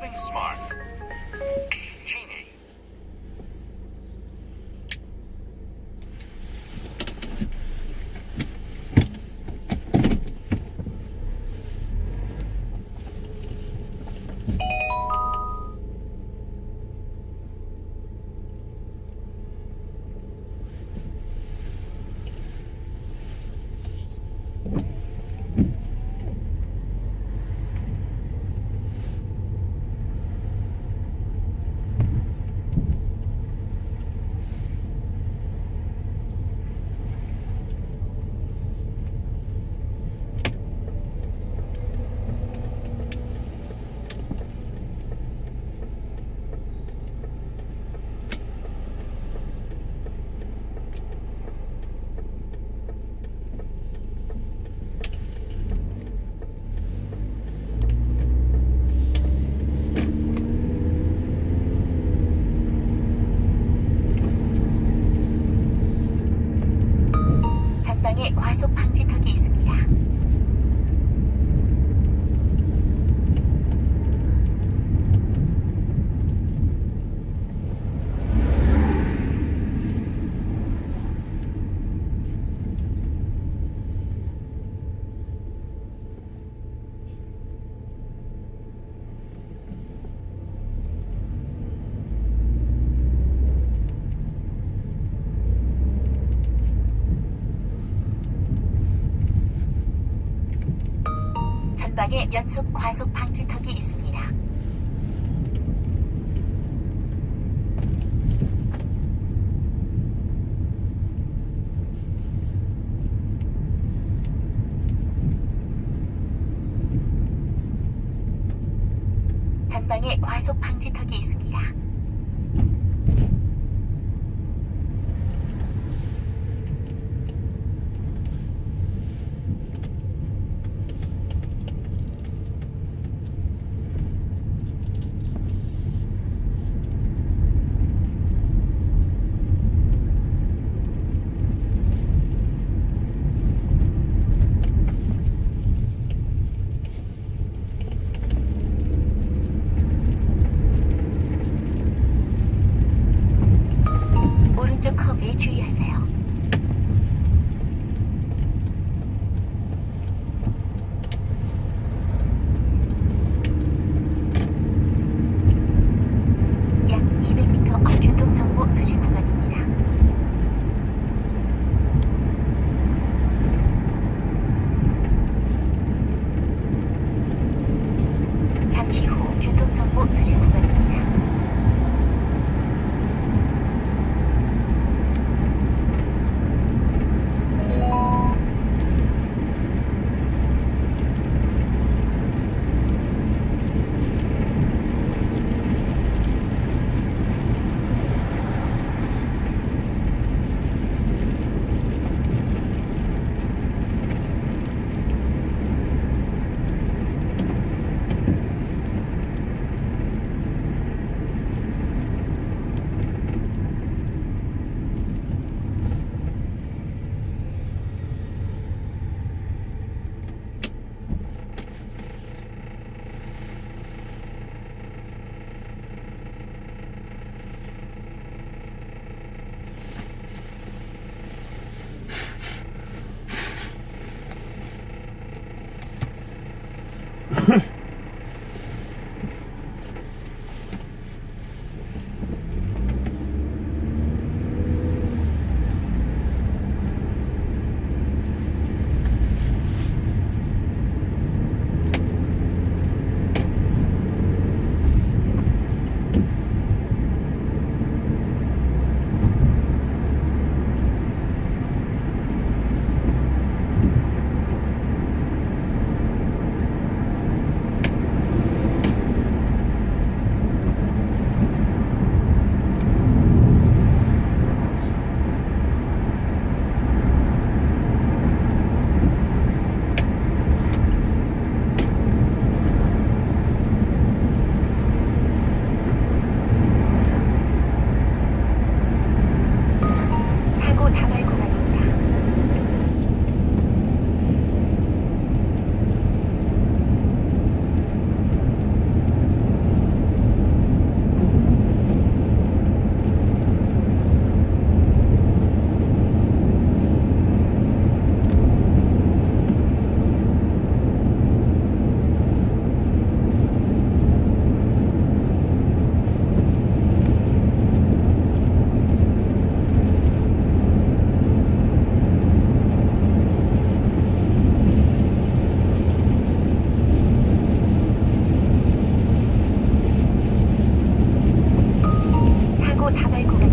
Building smart. 전방에 과속 방지턱이 있습니다. 전방에 연속 과속 방지턱이 있습니다. 전방에 과속 방 Demetrius. 다 밟고